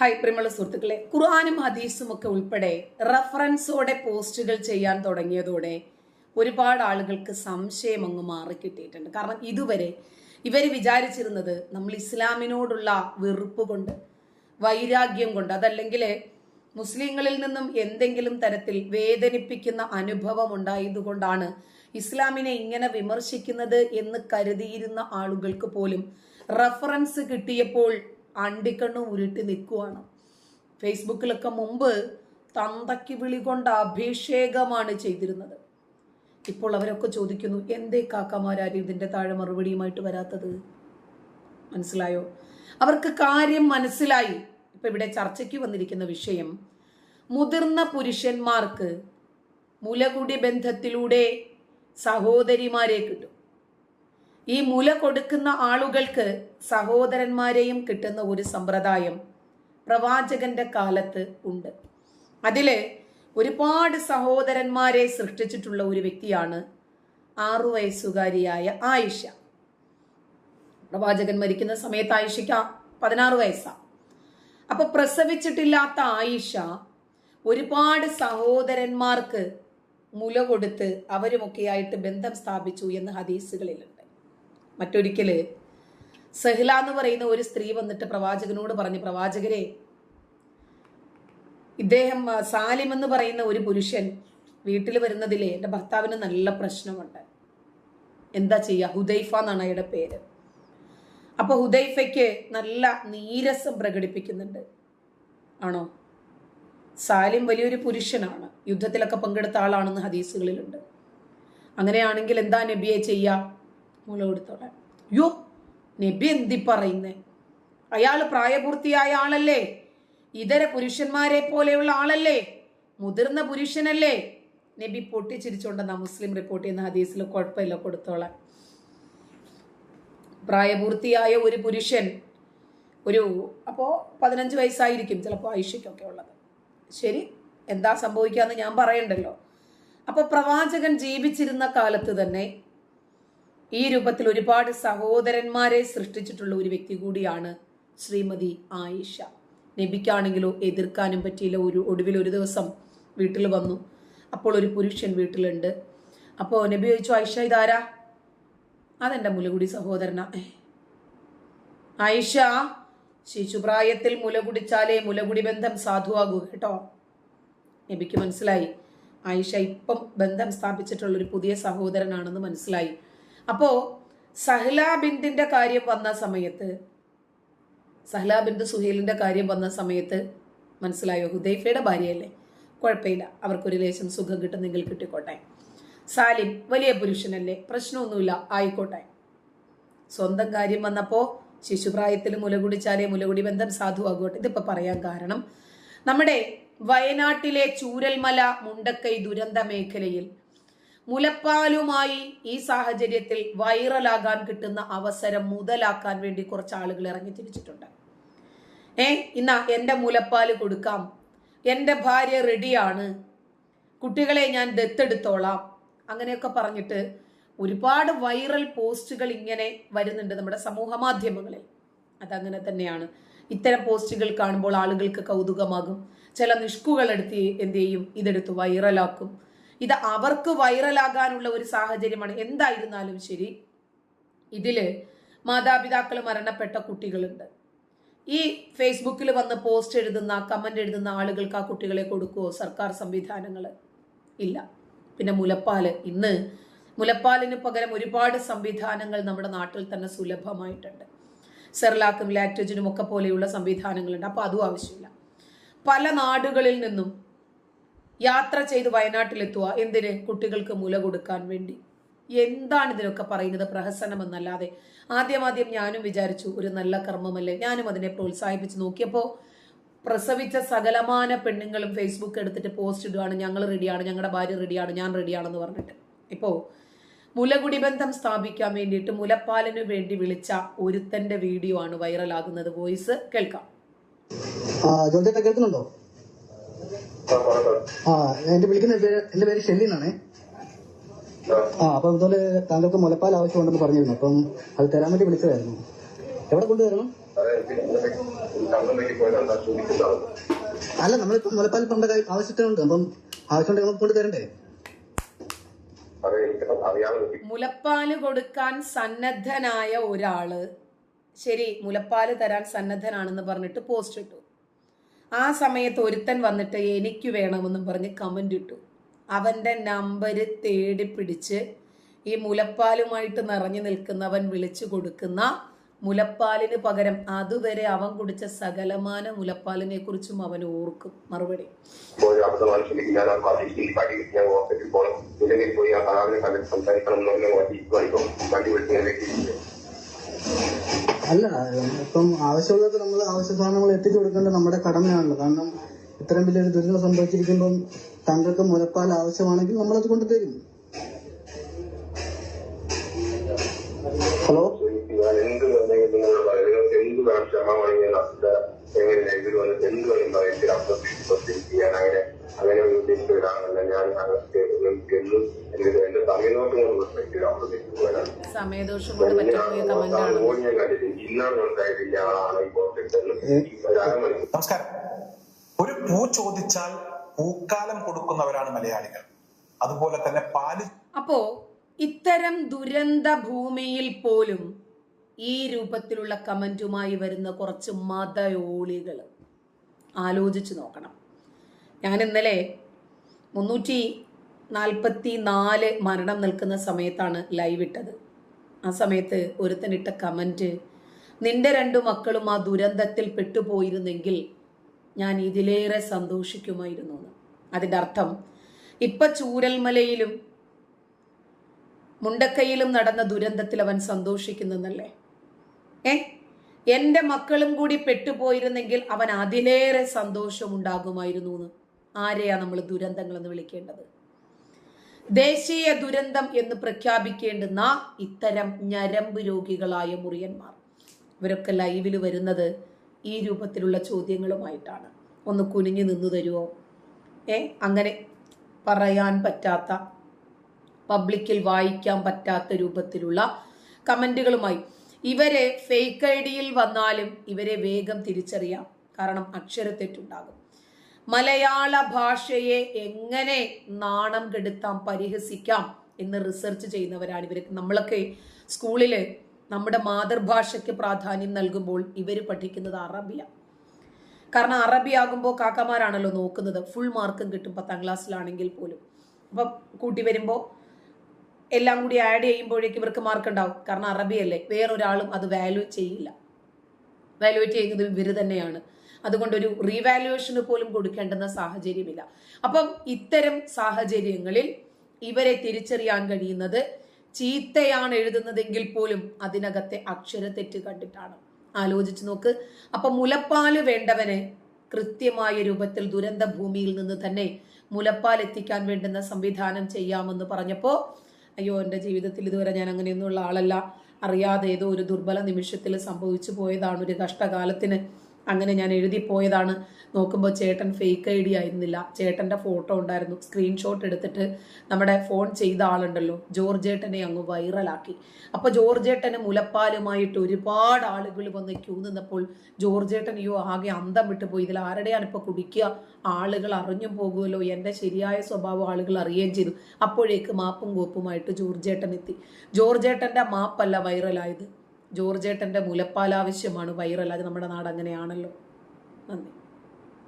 Hi പ്രിയമുള്ള സുഹൃത്തുക്കളെ. ഖുർആാനും ഹദീസും ഒക്കെ ഉൾപ്പെടെ റഫറൻസോടെ പോസ്റ്റുകൾ ചെയ്യാൻ തുടങ്ങിയതോടെ ഒരുപാട് ആളുകൾക്ക് സംശയം അങ്ങ് മാറിക്കിട്ടിയിട്ടുണ്ട്. കാരണം ഇതുവരെ ഇവർ വിചാരിച്ചിരുന്നത് നമ്മൾ ഇസ്ലാമിനോടുള്ള വെറുപ്പ് കൊണ്ട് വൈരാഗ്യം കൊണ്ട് അതല്ലെങ്കിൽ മുസ്ലിങ്ങളിൽ നിന്നും എന്തെങ്കിലും തരത്തിൽ വേദനിപ്പിക്കുന്ന അനുഭവം ഉണ്ടായതുകൊണ്ടാണ് ഇസ്ലാമിനെ ഇങ്ങനെ വിമർശിക്കുന്നത് എന്ന് കരുതിയിരുന്ന ആളുകൾക്ക് പോലും റഫറൻസ് കിട്ടിയപ്പോൾ അണ്ടിക്കണ്ണു ഉരുട്ടി നിൽക്കുവാണ്. ഫേസ്ബുക്കിലൊക്കെ മുമ്പ് തന്തയ്ക്ക് വിളി കൊണ്ട് അഭിഷേകമാണ് ചെയ്തിരുന്നത്. ഇപ്പോൾ അവരൊക്കെ ചോദിക്കുന്നു എന്തേ കാക്കമാരാരും ഇതിന്റെ താഴെ മറുപടിയുമായിട്ട് വരാത്തത്? മനസ്സിലായോ? അവർക്ക് കാര്യം മനസ്സിലായി. ഇപ്പം ഇവിടെ ചർച്ചയ്ക്ക് വന്നിരിക്കുന്ന വിഷയം മുതിർന്ന പുരുഷന്മാർക്ക് മുലകുടി ബന്ധത്തിലൂടെ സഹോദരിമാരെ കിട്ടും. ഈ മുല കൊടുക്കുന്ന ആളുകൾക്ക് സഹോദരന്മാരെയും കിട്ടുന്ന ഒരു സമ്പ്രദായം പ്രവാചകന്റെ കാലത്ത് ഉണ്ട്. അതിൽ ഒരുപാട് സഹോദരന്മാരെ സൃഷ്ടിച്ചിട്ടുള്ള ഒരു വ്യക്തിയാണ് ആറു വയസ്സുകാരിയായ ആയിഷ. പ്രവാചകൻ മരിക്കുന്ന സമയത്ത് ആയിഷയ്ക്ക് പതിനാറ് വയസ്സാ. അപ്പൊ പ്രസവിച്ചിട്ടില്ലാത്ത ആയിഷ ഒരുപാട് സഹോദരന്മാർക്ക് മുല കൊടുത്ത് അവരുമൊക്കെയായിട്ട് ബന്ധം സ്ഥാപിച്ചു എന്ന് ഹദീസുകളിലുണ്ട്. മറ്റൊരിക്കൽ സഹ്ല എന്ന് പറയുന്ന ഒരു സ്ത്രീ വന്നിട്ട് പ്രവാചകനോട് പറഞ്ഞു പ്രവാചകരെ ഇദ്ദേഹം സാലിം എന്ന് പറയുന്ന ഒരു പുരുഷൻ വീട്ടിൽ വരുന്നതിലെ എന്റെ ഭർത്താവിന് നല്ല പ്രശ്നമുണ്ട്. എന്താ ചെയ്യുക? ഹുദൈഫ എന്നാണ് അയാളുടെ പേര്. അപ്പൊ ഹുദൈഫയ്ക്ക് നല്ല നീരസം പ്രകടിപ്പിക്കുന്നുണ്ട്. ആണോ? സാലിം വലിയൊരു പുരുഷനാണ്. യുദ്ധത്തിലൊക്കെ പങ്കെടുത്ത ആളാണെന്ന് ഹദീസുകളിലുണ്ട്. അങ്ങനെയാണെങ്കിൽ എന്താ നബിയെ ചെയ്യാ മുല കൊടുത്തോളാൻ യോ നബി എന്തി പറയുന്നേ? അയാൾ പ്രായപൂർത്തിയായ ആളല്ലേ? ഇതര പുരുഷന്മാരെ പോലെയുള്ള ആളല്ലേ? മുതിർന്ന പുരുഷനല്ലേ? നബി പൊട്ടിച്ചിരിച്ചുകൊണ്ടെന്ന മുസ്ലിം റിപ്പോർട്ട് ചെയ്യുന്ന ഹദീസിൽ കുഴപ്പമില്ല കൊടുത്തോളാം. പ്രായപൂർത്തിയായ ഒരു പുരുഷൻ ഒരു അപ്പോൾ പതിനഞ്ച് വയസ്സായിരിക്കും ചിലപ്പോൾ ഐഷയ്ക്കൊക്കെ ഉള്ളത്. ശരി എന്താ സംഭവിക്കുക എന്ന് ഞാൻ പറയണ്ടല്ലോ. അപ്പോൾ പ്രവാചകൻ ജീവിച്ചിരുന്ന കാലത്ത് തന്നെ ഈ രൂപത്തിൽ ഒരുപാട് സഹോദരന്മാരെ സൃഷ്ടിച്ചിട്ടുള്ള ഒരു വ്യക്തി കൂടിയാണ് ശ്രീമതി ആയിഷ. നബിക്കാണെങ്കിലോ എതിർക്കാനും പറ്റിയില്ല. ഒരു ഒടുവിൽ ഒരു ദിവസം വീട്ടിൽ വന്നു. അപ്പോൾ ഒരു പുരുഷൻ വീട്ടിലുണ്ട്. അപ്പോൾ നബി ചോദിച്ചു ആയിഷ ഇതാരാ? അതെന്റെ മുലകുടി സഹോദരന. ആയിഷ ശിശുപ്രായത്തിൽ മുല കുടിച്ചാലേ മുലകുടി ബന്ധം സാധുവാകൂ കേട്ടോ. നബിക്ക് മനസ്സിലായി. ആയിഷ ഇപ്പം ബന്ധം സ്ഥാപിച്ചിട്ടുള്ള ഒരു പുതിയ സഹോദരനാണെന്ന് മനസ്സിലായി. അപ്പോ സഹ്ല ബിന്ദിന്റെ കാര്യം വന്ന സമയത്ത് സഹ്ല ബിന്ദു സുഹേലിന്റെ കാര്യം വന്ന സമയത്ത് മനസ്സിലായോ? ഹുദൈഫയുടെ ഭാര്യയല്ലേ? കുഴപ്പമില്ല. അവർക്കൊരു ലേശം സുഖം കിട്ടുന്നെങ്കിൽ കിട്ടിക്കോട്ടെ. സാലിം വലിയ പുരുഷനല്ലേ? പ്രശ്നമൊന്നുമില്ല ആയിക്കോട്ടെ. സ്വന്തം കാര്യം വന്നപ്പോ ശിശുപ്രായത്തിൽ മുലകുടിച്ചാലേ മുലകുടി ബന്ധം സാധുവാകോട്ടെ ഇതിപ്പോ പറയാൻ കാരണം നമ്മുടെ വയനാട്ടിലെ ചൂരൽമല മുണ്ടക്കൈ ദുരന്ത മേഖലയിൽ മുലപ്പാലുമായി ഈ സാഹചര്യത്തിൽ വൈറലാകാൻ കിട്ടുന്ന അവസരം മുതലാക്കാൻ വേണ്ടി കുറച്ച് ആളുകൾ ഇറങ്ങി തിരിച്ചിട്ടുണ്ട്. ഏ ഇന്ന എന്റെ മുലപ്പാൽ കൊടുക്കാം. എന്റെ ഭാര്യ റെഡിയാണ്. കുട്ടികളെ ഞാൻ ദത്തെടുത്തോളാം. അങ്ങനെയൊക്കെ പറഞ്ഞിട്ട് ഒരുപാട് വൈറൽ പോസ്റ്റുകൾ ഇങ്ങനെ വരുന്നുണ്ട് നമ്മുടെ സമൂഹ മാധ്യമങ്ങളിൽ. അതങ്ങനെ തന്നെയാണ്. ഇത്തരം പോസ്റ്റുകൾ കാണുമ്പോൾ ആളുകൾക്ക് കൗതുകമാകും. ചില നിഷ്കുകൾ എടുത്ത് എന്ത് ചെയ്യും? ഇതെടുത്ത് വൈറലാക്കും. ഇത് അവർക്ക് വൈറലാകാനുള്ള ഒരു സാഹചര്യമാണ്. എന്തായിരുന്നാലും ശരി ഇതിൽ മാതാപിതാക്കൾ മരണപ്പെട്ട കുട്ടികളുണ്ട്. ഈ ഫേസ്ബുക്കിൽ വന്ന് പോസ്റ്റ് എഴുതുന്ന കമന്റ് എഴുതുന്ന ആളുകൾക്ക് ആ കുട്ടികളെ കൊടുക്കുവോ? സർക്കാർ സംവിധാനങ്ങൾ ഇല്ല. പിന്നെ മുലപ്പാൽ. ഇന്ന് മുലപ്പാലിന് പകരം ഒരുപാട് സംവിധാനങ്ങൾ നമ്മുടെ നാട്ടിൽ തന്നെ സുലഭമായിട്ടുണ്ട്. സെർലാക്കും ലാക്ടോജനും ഒക്കെ പോലെയുള്ള സംവിധാനങ്ങളുണ്ട്. അപ്പോൾ അതും ആവശ്യമില്ല. പല നാടുകളിൽ നിന്നും യാത്ര ചെയ്ത് വയനാട്ടിലെത്തുക എന്തിന് കുട്ടികൾക്ക് മുല കൊടുക്കാൻ വേണ്ടി? എന്താണ് ഇതിനൊക്കെ പറയുന്നത് പ്രഹസനമെന്നല്ലാതെ? ആദ്യം ആദ്യം ഞാനും വിചാരിച്ചു ഒരു നല്ല കർമ്മമല്ലേ. ഞാനും അതിനെ പ്രോത്സാഹിപ്പിച്ച് നോക്കിയപ്പോൾ പ്രസവിച്ച സകലമാന പെണ്ണുങ്ങളും ഫേസ്ബുക്ക് എടുത്തിട്ട് പോസ്റ്റ് ഇടുകയാണ് ഞങ്ങൾ റെഡിയാണ് ഞങ്ങളുടെ ഭാര്യ റെഡിയാണ് ഞാൻ റെഡിയാണെന്ന് പറഞ്ഞിട്ട്. ഇപ്പോൾ മുലകുടി ബന്ധം സ്ഥാപിക്കാൻ വേണ്ടിയിട്ട് മുലപ്പാലിന് വേണ്ടി വിളിച്ച ഒരുത്തന്റെ വീഡിയോ ആണ് വൈറലാകുന്നത് വോയിസ് കേൾക്കാം. കേൾക്കുന്നുണ്ടോ? ആ എന്റെ വിളിക്കുന്ന എന്റെ പേര് ഷെല്ലി ആ അപ്പൊ ഇതുപോലെ താങ്കൾക്ക് മുലപ്പാൽ ആവശ്യമുണ്ടെന്ന് പറഞ്ഞിരുന്നു. അപ്പം അത് തരാൻ വേണ്ടി വിളിച്ചതായിരുന്നു. എവിടെ കൊണ്ടുവരണം? അല്ല നമ്മളിപ്പം മുലപ്പാൽ പണ്ട ആവശ്യത്തിനുണ്ട്. അപ്പം ആവശ്യമുണ്ടെങ്കിൽ നമുക്ക് കൊണ്ട് തരണ്ടേ? മുലപ്പാൽ കൊടുക്കാൻ സന്നദ്ധനായ ഒരാൾ. ശരി മുലപ്പാൽ തരാൻ സന്നദ്ധനാണെന്ന് പറഞ്ഞിട്ട് പോസ്റ്റ് ഇട്ടു. ആ സമയത്ത് ഒരുത്തൻ വന്നിട്ട് എനിക്ക് വേണമെന്നും പറഞ്ഞ് കമന്റ് ഇട്ടു. അവന്റെ നമ്പർ തേടി പിടിച്ച് ഈ മുലപ്പാലുമായിട്ട് നിറഞ്ഞു നിൽക്കുന്നവൻ വിളിച്ചു കൊടുക്കുന്ന മുലപ്പാലിന് പകരം അതുവരെ അവൻ കുടിച്ച സകലമാന മുലപ്പാലിനെ കുറിച്ചും അവൻ ഓർക്കും. മറുപടി. ക്ഷമിക്കും ഞാൻ അല്ല ഇപ്പം ആവശ്യമുള്ളത് നമ്മൾ ആവശ്യ സാധനങ്ങൾ എത്തിച്ചു കൊടുക്കേണ്ടത് നമ്മുടെ കടമയാണല്ലോ കാരണം ഇത്രയും വലിയൊരു ദുരിതം സംഭവിച്ചിരിക്കുമ്പം താങ്കൾക്ക് മുലപ്പാൽ ആവശ്യമാണെങ്കിൽ നമ്മളത് ഹലോ എന്ത് വേണം പറയത്തിൽ അങ്ങനെ ഞാൻ സമയദോഷം കൊണ്ട് പറ്റിപ്പോയ കമന്റാണ്. നമസ്കാരം. ഒരു പൂ ചോദിച്ചാൽ പൂക്കാലം കൊടുക്കുന്നവരാണ് മലയാളികൾ. അതുപോലെ തന്നെ പാൽ അപ്പോ ഇത്തരം ദുരന്ത ഭൂമിയിൽ പോലും ഈ രൂപത്തിലുള്ള കമന്റുമായി വരുന്ന കുറച്ച് മതയോളികൾ ആലോചിച്ച് നോക്കണം. ഞാൻ ഇന്നലെ മുന്നൂറ്റി നാൽപ്പത്തി നാല് മരണം നിൽക്കുന്ന സമയത്താണ് ലൈവ് ഇട്ടത്. ആ സമയത്ത് ഒരുത്തനിട്ട കമന്റ് നിന്റെ രണ്ടു മക്കളും ആ ദുരന്തത്തിൽ പെട്ടുപോയിരുന്നെങ്കിൽ ഞാൻ ഇതിലേറെ സന്തോഷിക്കുമായിരുന്നു അതിന്റെ അർത്ഥം ഇപ്പൊ ചൂരൽമലയിലും മുണ്ടക്കയിലും നടന്ന ദുരന്തത്തിൽ അവൻ സന്തോഷിക്കുന്നെന്നല്ലേ? ഏ? എന്റെ മക്കളും കൂടി പെട്ടുപോയിരുന്നെങ്കിൽ അവൻ അതിലേറെ സന്തോഷമുണ്ടാകുമായിരുന്നു എന്ന് ആരെയാ നമ്മൾ ദുരന്തങ്ങളെന്ന് വിളിക്കേണ്ടത്? ദേശീയ ദുരന്തം എന്ന് പ്രഖ്യാപിക്കേണ്ടുന്ന ഇത്തരം ഞരമ്പ് രോഗികളായ മുറിയന്മാർ. ഇവരൊക്കെ ലൈവിൽ വരുന്നത് ഈ രൂപത്തിലുള്ള ചോദ്യങ്ങളുമായിട്ടാണ്. ഒന്ന് കുനിഞ്ഞു നിന്നു തരുമോ ഏ അങ്ങനെ പറയാൻ പറ്റാത്ത പബ്ലിക്കിൽ വായിക്കാൻ പറ്റാത്ത രൂപത്തിലുള്ള കമന്റുകളുമായി ഇവരെ ഫേക്ക് ഐ ഡിയിൽ വന്നാലും ഇവരെ വേഗം തിരിച്ചറിയാം. കാരണം അക്ഷരത്തെറ്റുണ്ടാകും. മലയാള ഭാഷയെ എങ്ങനെ നാണം കെടുത്താം പരിഹസിക്കാം എന്ന് റിസർച്ച് ചെയ്യുന്നവരാണ് ഇവർ നമ്മളൊക്കെ സ്കൂളിൽ നമ്മുടെ മാതൃഭാഷയ്ക്ക് പ്രാധാന്യം നൽകുമ്പോൾ ഇവർ പഠിക്കുന്നത് അറബിയ. കാരണം അറബി ആകുമ്പോൾ കാക്കമാരാണല്ലോ നോക്കുന്നത്. ഫുൾ മാർക്കും കിട്ടും പത്താം ക്ലാസ്സിലാണെങ്കിൽ പോലും. അപ്പം കൂട്ടി വരുമ്പോൾ എല്ലാം കൂടി ആഡ് ചെയ്യുമ്പോഴേക്ക് ഇവർക്ക് മാർക്ക് ഉണ്ടാവും. കാരണം അറബിയല്ലേ. വേറൊരാളും അത് വാല്യൂ ചെയ്യില്ല. വാല്യൂറ്റ് ചെയ്യുന്നത് ഇവർ തന്നെയാണ്. അതുകൊണ്ട് ഒരു റീവാലുവേഷന് പോലും കൊടുക്കേണ്ടുന്ന സാഹചര്യമില്ല. അപ്പം ഇത്തരം സാഹചര്യങ്ങളിൽ ഇവരെ തിരിച്ചറിയാൻ കഴിയുന്നത് ചീത്തയാണ് എഴുതുന്നതെങ്കിൽ പോലും അതിനകത്തെ അക്ഷര തെറ്റ് കണ്ടിട്ടാണ്. ആലോചിച്ച് നോക്ക്. അപ്പൊ മുലപ്പാൽ വേണ്ടവനെ കൃത്യമായ രൂപത്തിൽ ദുരന്ത ഭൂമിയിൽ നിന്ന് തന്നെ മുലപ്പാൽ എത്തിക്കാൻ വേണ്ടുന്ന സംവിധാനം ചെയ്യാമെന്ന് പറഞ്ഞപ്പോൾ അയ്യോ എന്റെ ജീവിതത്തിൽ ഇതുവരെ ഞാൻ അങ്ങനെയൊന്നുള്ള ആളല്ല. അറിയാതെ ഏതോ ഒരു ദുർബല നിമിഷത്തിൽ സംഭവിച്ചു പോയതാണ് ഒരു കഷ്ടകാലത്തിന്. അങ്ങനെ ഞാൻ എഴുതി പോയതാണ്. നോക്കുമ്പോൾ ചേട്ടൻ ഫേക്ക് ഐ ഡി ആയിരുന്നില്ല. ചേട്ടന്റെ ഫോട്ടോ ഉണ്ടായിരുന്നു. സ്ക്രീൻഷോട്ട് എടുത്തിട്ട് നമ്മുടെ ഫോൺ ചെയ്ത ആളുണ്ടല്ലോ. ജോർജ് ജോർജേട്ടനെ അങ്ങ് വൈറലാക്കി അപ്പോൾ ജോർജ് ജോർജേട്ടന് മുലപ്പാലുമായിട്ട് ഒരുപാട് ആളുകൾ വന്ന് ക്യൂ നിന്നപ്പോൾ ജോർജേട്ടൻ അയ്യോ ആകെ അന്തം വിട്ട് പോയി. ഇതിൽ ആരുടെയാണ് ഇപ്പോൾ കുടിക്കുക? ആളുകൾ അറിഞ്ഞും പോകുമല്ലോ. എന്റെ ശരിയായ സ്വഭാവം ആളുകൾ അറിയുകയും ചെയ്തു. അപ്പോഴേക്ക് മാപ്പും കോപ്പുമായിട്ട് ജോർജേട്ടൻ എത്തി. ജോർജ് ജോർജേട്ടന്റെ മാപ്പല്ല വൈറലായത് ജോർജേട്ടന്റെ മുലപ്പാൽ ആവശ്യമാണ് വൈറൽ അത് നമ്മുടെ നാട് അങ്ങനെയാണല്ലോ. നന്ദി.